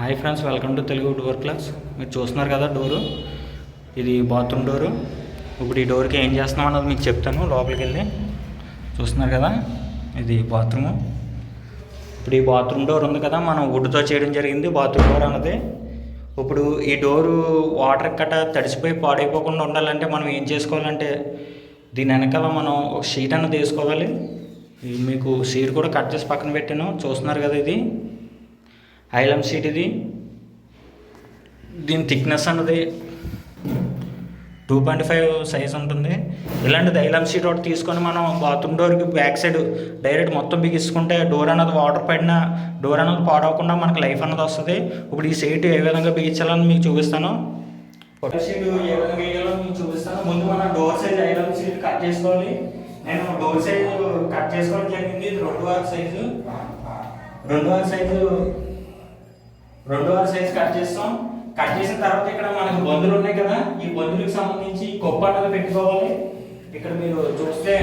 Hi friends welcome to Telugu door class. మీరు చూస్తున్నారు కదా డోరు? ఇది బాత్రూమ్ డోరు. ఇప్పుడు ఈ డోర్కి ఏం చేస్తున్నాం అన్నది మీకు చెప్తాను లోపలికి వెళ్ళి. చూస్తున్నారు కదా? ఇది బాత్రూము. ఇప్పుడు ఈ బాత్రూమ్ డోర్ ఉంది కదా మనం వుడ్తో చేయడం జరిగింది బాత్రూమ్ డోర్ అన్నది. ఇప్పుడు ఈ డోరు వాటర్ కట్ట తడిసిపోయి పాడైపోకుండా ఉండాలంటే మనం ఏం చేసుకోవాలంటే దీని వెనకాల మనం ఒక షీట్ అన్నది వేసుకోవాలి. మీకు షీట్ కూడా కట్ చేసి పక్కన పెట్టాను. చూస్తున్నారు కదా ఇది? ఐలం షీట్ ఇది. దీని థిక్నెస్ అన్నది టూ పాయింట్ ఫైవ్ సైజ్ ఉంటుంది. ఇలాంటిది ఐలం షీట్ ఒకటి తీసుకొని మనం బాత్రూమ్ డోర్కి బ్యాక్ సైడ్ డైరెక్ట్ మొత్తం బిగించుకుంటే డోర్ అన్నది వాటర్ పడినా డోర్ అన్నది పాడవకుండా మనకు లైఫ్ అన్నది వస్తుంది. ఇప్పుడు ఈ సీట్ ఏ విధంగా బిగించాలని మీకు చూపిస్తాను. షీట్ ఏ విధంగా వేయాలో మీకు చూపిస్తాను. ముందు మన డోర్ సైజ్ ఐలం షీట్ కట్ చేసుకోవాలి. నేను డోర్ సైజ్ కట్ చేసుకోవడం జరిగింది. రెండు ఆరు సైజు రెండు ఆరు సైజు రెండు ఆరు సైజు కట్ చేస్తాం. కట్ చేసిన తర్వాత ఇక్కడ మనకు బందులు ఉన్నాయి కదా ఈ బందులకు సంబంధించి కొప్ప పెట్టుకోవాలి. ఇక్కడ మీరు చూస్తే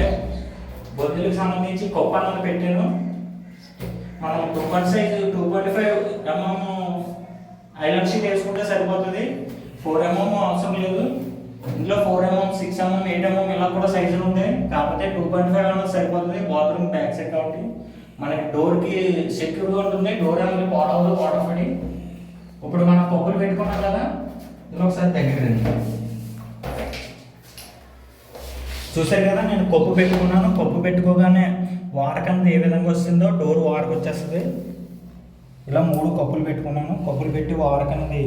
బందులకు సంబంధించి కొప్ప పెట్టాను. మనం two point size two point five mm ఐలన్ sheet వేసుకుంటే సరిపోతుంది. ఫోర్ ఎంఎం అవసరం లేదు. ఇందులో four mm six mm eight mm ఇలా కూడా సైజులు ఉంటాయి. కాకపోతే టూ పాయింట్ ఫైవ్ అన్నది సరిపోతుంది. బాత్రూమ్ బ్యాక్ సైడ్ కాబట్టి. మనకి డోర్కి సెక్యూర్గా ఉంటుంది డోర్ అనేది పాడవదు వాటర్ పడి ఇప్పుడు మనం పప్పులు పెట్టుకున్నాం కదా ఇది ఒకసారి దగ్గర చూసారు కదా నేను పప్పు పెట్టుకున్నాను పప్పు పెట్టుకోగానే వాడకంది ఏ విధంగా వస్తుందో డోర్ వాడకు వచ్చేస్తుంది. ఇలా మూడు కప్పులు పెట్టుకున్నాను కప్పులు పెట్టి వాడకన్నది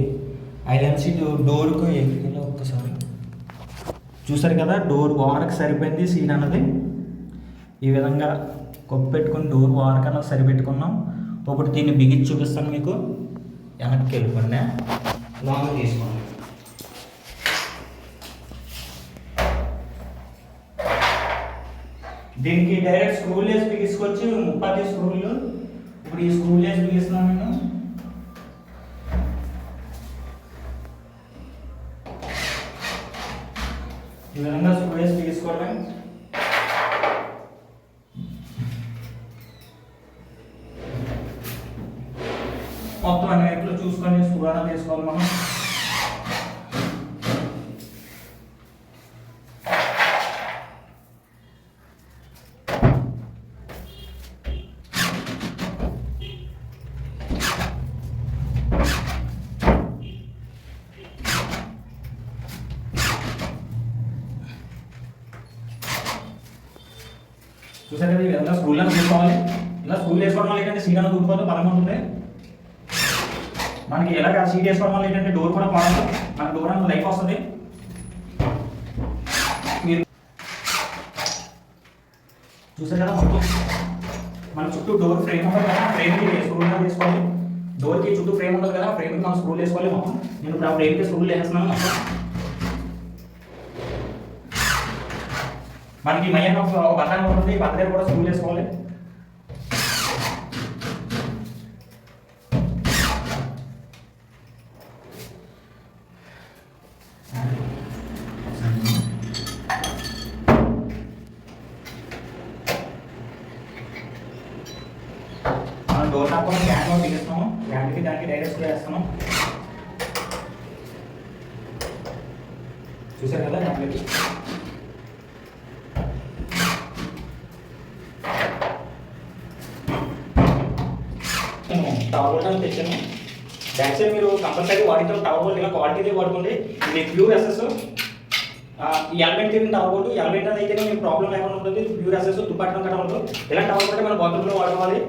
ఐలన్ సీట్ డోర్కు ఇలా ఒక్కసారి. చూసారు కదా డోర్ వాడకు సరిపోయింది సీన్ అన్నది. ఈ విధంగా కప్పు పెట్టుకుని డోర్ వాడకన్నది సరిపెట్టుకున్నాం. ఇప్పుడు దీన్ని బిగించి చూపిస్తాను మీకు. వెనక్కి వెళ్ళిపోండి. లాంగ్ తీసుకోండి. దీనికి డైరెక్ట్ స్క్రూ లేస్ బిగించుకొచ్చి ముప్పై స్క్రూలు. ఇప్పుడు ఈ స్క్రూలు వేసి బిగిస్తున్నాను నేను. ఈ విధంగా స్క్రూ బిగించుకోవడం. అన్ని వైపులు చూసుకొని స్క్రూ అనేది తీసుకోవాలి మనం చూసారు కదా ఈ విధంగా స్క్రూలను తీసుకోవాలి ఇలా స్క్రూలు వేసుకోవడం వల్ల ఏంటంటే సీట్ అనేది ఊడిపోతే బలంగా ఉంటుంది మనకి ఎలాగ సీట్ వేసుకోవడం వల్ల ఏంటంటే డోర్ కూడా పడదు. మన డోర్ అనేది లైఫ్ వస్తుంది. మీరు చూసారు కదా మొత్తం? మన చుట్టూ డోర్ ఫ్రేమ్ ఉంటుంది కదా ఫ్రేమ్కి స్క్రూ వేసుకోవాలి. డోర్కి చుట్టూ ఫ్రేమ్ ఉంటుంది కదా ఫ్రేమ్కి మనం స్క్రూలు వేసుకోవాలి మొత్తం. నేను ఇప్పుడు ఆ ఫ్రేమ్కి స్క్రూలు వేస్తున్నాను. మొత్తం మనకి మయ్యన ఒక బటన్ ఉంటుంది బట్ట దగ్గర కూడా స్క్రూలు వేసుకోవాలి. డోర్ నాక్ కూడా గ్యాండ్లో దిగిస్తాము గ్యాండ్కి దానికి డైరెక్ట్ వేస్తాము చూసారు కదా దాంట్లోకి? టవర్ బోల్ట్ అని తెచ్చాను. బ్యాక్ సైడ్ మీరు కంపల్సరీ వాడితే టవర్ బోల్ట్ ఇలా క్వాలిటీది పడుతుంది ఇది ప్యూర్ ఎస్ఎస్ ఎలమెంట్ తిరిగిన టవర్ బోల్ట్ ఎలమెంట్ అది అయితే మీకు ప్రాబ్లం లేకుండా ఉంటుంది ప్యూర్ ఎస్ఎస్ దుప్పట్టడం కట్ట ఉండదు. ఇలా టవర్ బోల్ట్ మనం బాత్రూమ్లో వాడుకోవాలి.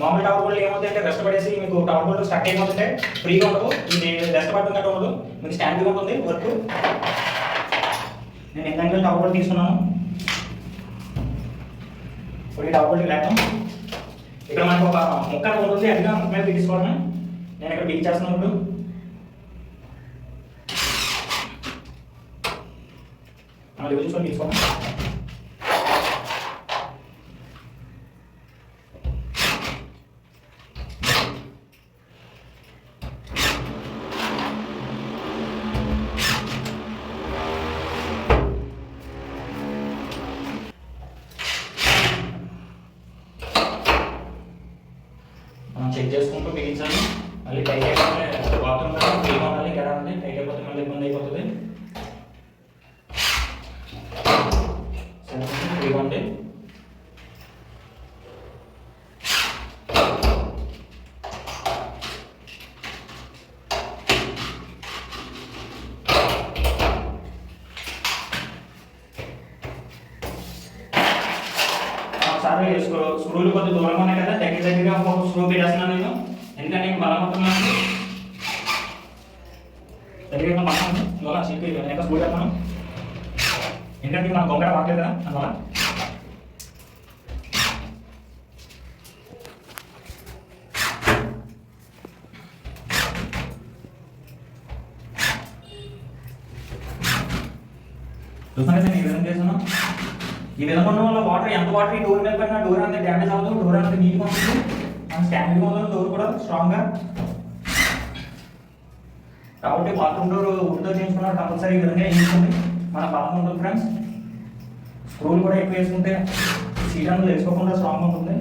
మామూలు టవర్ బోర్డులు ఏమవుతాయంటే రెస్ట్ పడేసి మీకు టవర్ బోర్డు స్టక్ అయిపోతుంటే ఫ్రీగా ఉండదు ఇది రెస్ట్ పడడం కట్ట ఉండదు మీకు స్టాండ్గా ఉంటుంది వర్క్ నేను ఎంత టవర్ బోర్డు తీసుకున్నాను? ఇప్పుడు ఈ టవర్ బోర్డు లేకపోతే ఇక్కడ మనకు ఒక ముక్క ఉంటుంది అదిగా ముక్క మీద తీసుకోవడమే నేను ఇక్కడ బిగించేస్తున్నాను ఇప్పుడు. మనం తీసుకోండి మనం చెక్ చేసుకుంటూ బిగించాలి మళ్ళీ టైట్ అయిపోతే వాటర్ క్లీన్ అవ్వాలి కదా టైట్ అయిపోతే మళ్ళీ ఇబ్బంది అయిపోతుంది. స్క్రూలు కొద్దిగా దూరం ఉన్నాయి కదా దగ్గర దగ్గరగా ఒక స్క్రూ పెట్టేస్తున్నాను నేను. ఎందుకంటే ఇంక బలం అవుతున్నాను దగ్గర పక్కన ఇవాళ చెప్పి వెనక స్క్రూ చేస్తాను. ఎందుకంటే మన గొంగడ వాడలేదు కదా అందువల్ల. చూసాను కదా ఈ విధంగా చేస్తున్నాం ఈ విధంగా ఉండడం వల్ల వాటర్ ఎంత వాటర్ ఈ డోర్ మీద పడినా డోర్ అంత డ్యామేజ్ అవ్వదు డోర్ అంతా నీట్గా ఉంటుంది. మన స్టాండింగ్ ఉంటుంది డోర్ కూడా స్ట్రాంగ్గా కాబట్టి బాత్రూమ్ డోర్ వుడ్తో చేయించుకున్న కంపల్సరీ ఈ విధంగా వేయించుకోండి మన బలం ఉంటుంది ఫ్రెండ్స్ స్క్రూలు కూడా ఎక్కువ వేసుకుంటే సీట్ అనేది వేసుకోకుండా స్ట్రాంగ్ ఉంటుంది.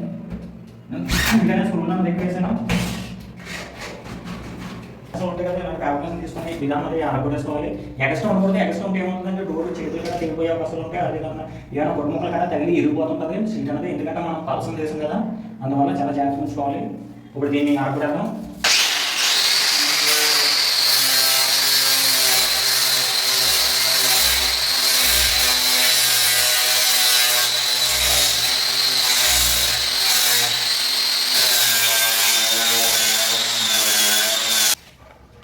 అందుకనే స్క్రూలు అనేది ఎక్కువ వేసాను. అసలు ఉంటాయి కదా ఇలాంటి క్యాబ్లెస్ తీసుకొని విధానం అది ఆడగొట్టేసుకోవాలి ఎక్స్ట్రా ఉండకూడదు ఎక్స్ట్రా ఉంటే ఏమవుతుందంటే డోర్ చేతులు కదా తెగిపోయే అవకాశాలు ఉంటాయి. అదే కన్నా ఏమైనా గుడ్ముక్కలు కదా తగిలి ఇరిగిపోతుంటుంది సీట్ అనేది ఎందుకంటే మనం పలసం చేసాం కదా అందువల్ల చాలా జాగ్రత్త ఉంచుకోవాలి. ఇప్పుడు దీన్ని ఆడగొడేద్దాం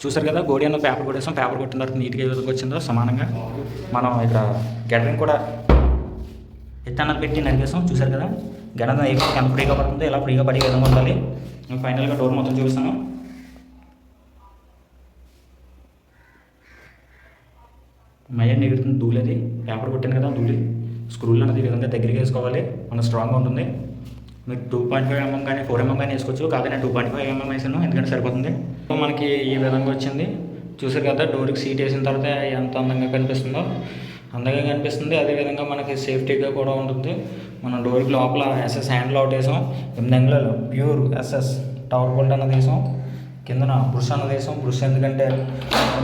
చూసారు కదా గోడి అన్న పేపర్ కొట్టేసాం పేపర్ కొట్టిన తర్వాత నీట్గా ఏ విధంగా వచ్చిందో సమానంగా. మనం ఇక్కడ గెడరింగ్ కూడా ఎత్తన్నది పెట్టి నరికేసాం చూసారు కదా. గెడ ఏ విధంగా ఎంత ఫ్రీగా పడుతుందో ఎలా ఫ్రీగా పడే విధంగా ఉండాలి. నేను ఫైనల్గా డోర్ మొత్తం చూపిస్తాను మయ్యండి ఎగురుతుంది ధూళి అది. పేపర్ కొట్టాను కదా ధూళి. స్క్రూలు అనేది విధంగా దగ్గరికి వేసుకోవాలి. మన స్ట్రాంగ్గా ఉంటుంది. మీరు టూ పాయింట్ ఫైవ్ ఎంఎం కానీ ఫోర్ ఎంఎం కానీ వేసుకోవచ్చు. కాదు నేను టూ పాయింట్ ఫైవ్ ఎంఎం వేసాను ఎందుకంటే సరిపోతుంది. మనకి ఈ విధంగా వచ్చింది. చూసారు కదా డోర్కి సీట్ వేసిన తర్వాత ఎంత అందంగా కనిపిస్తుందో. అందంగా కనిపిస్తుంది. అదేవిధంగా మనకి సేఫ్టీగా కూడా ఉంటుంది. మనం డోర్కి లోపల ఎస్ఎస్ హ్యాండ్ అవుట్ వేసాం. ఎనిమిది అంగుళాలు. ప్యూర్ ఎస్ఎస్ టవర్ బోల్ట్ అన్నది వేసాం కిందన బ్రుష్ అన్నది వేసాం బ్రుష్ ఎందుకంటే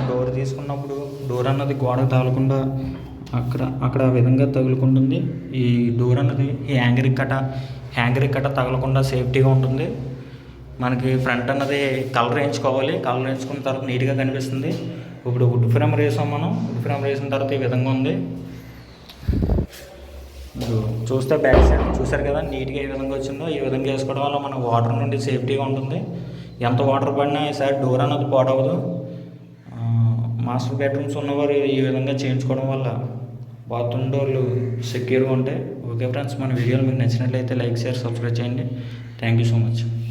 డోర్ తీసుకున్నప్పుడు డోర్ అన్నది గోడకు తగలకుండా అక్కడ అక్కడ విధంగా తగులుకుంటుంది. ఈ డోర్ అన్నది ఈ హ్యాంగర్ కట్ట హ్యాంగర్ కట్ట తగలకుండా సేఫ్టీగా ఉంటుంది. మనకి ఫ్రంట్ అన్నది కలర్ వేయించుకోవాలి. కలర్ వేయించుకున్న తర్వాత నీట్గా కనిపిస్తుంది. ఇప్పుడు వుడ్ ఫ్రేమ్ వేసాం మనం. వుడ్ ఫ్రేమ్ వేసిన తర్వాత ఈ విధంగా ఉంది. మీరు చూస్తే బ్యాక్ సైడ్ చూసారు కదా? నీట్గా ఏ విధంగా వచ్చిందో ఈ విధంగా వేసుకోవడం వల్ల మన వాటర్ నుండి సేఫ్టీగా ఉంటుంది. ఎంత వాటర్ పడినా ఈసారి డోర్ అన్నది పాడవదు. మాస్టర్ బెడ్రూమ్స్ ఉన్నవారు ఈ విధంగా చేయించుకోవడం వల్ల బాత్రూమ్ డోర్లు సెక్యూర్గా ఉంటాయి. ఓకే ఫ్రెండ్స్ మన వీడియోలు మీకు నచ్చినట్లయితే లైక్ షేర్ సబ్స్క్రైబ్ చేయండి. Thank you so much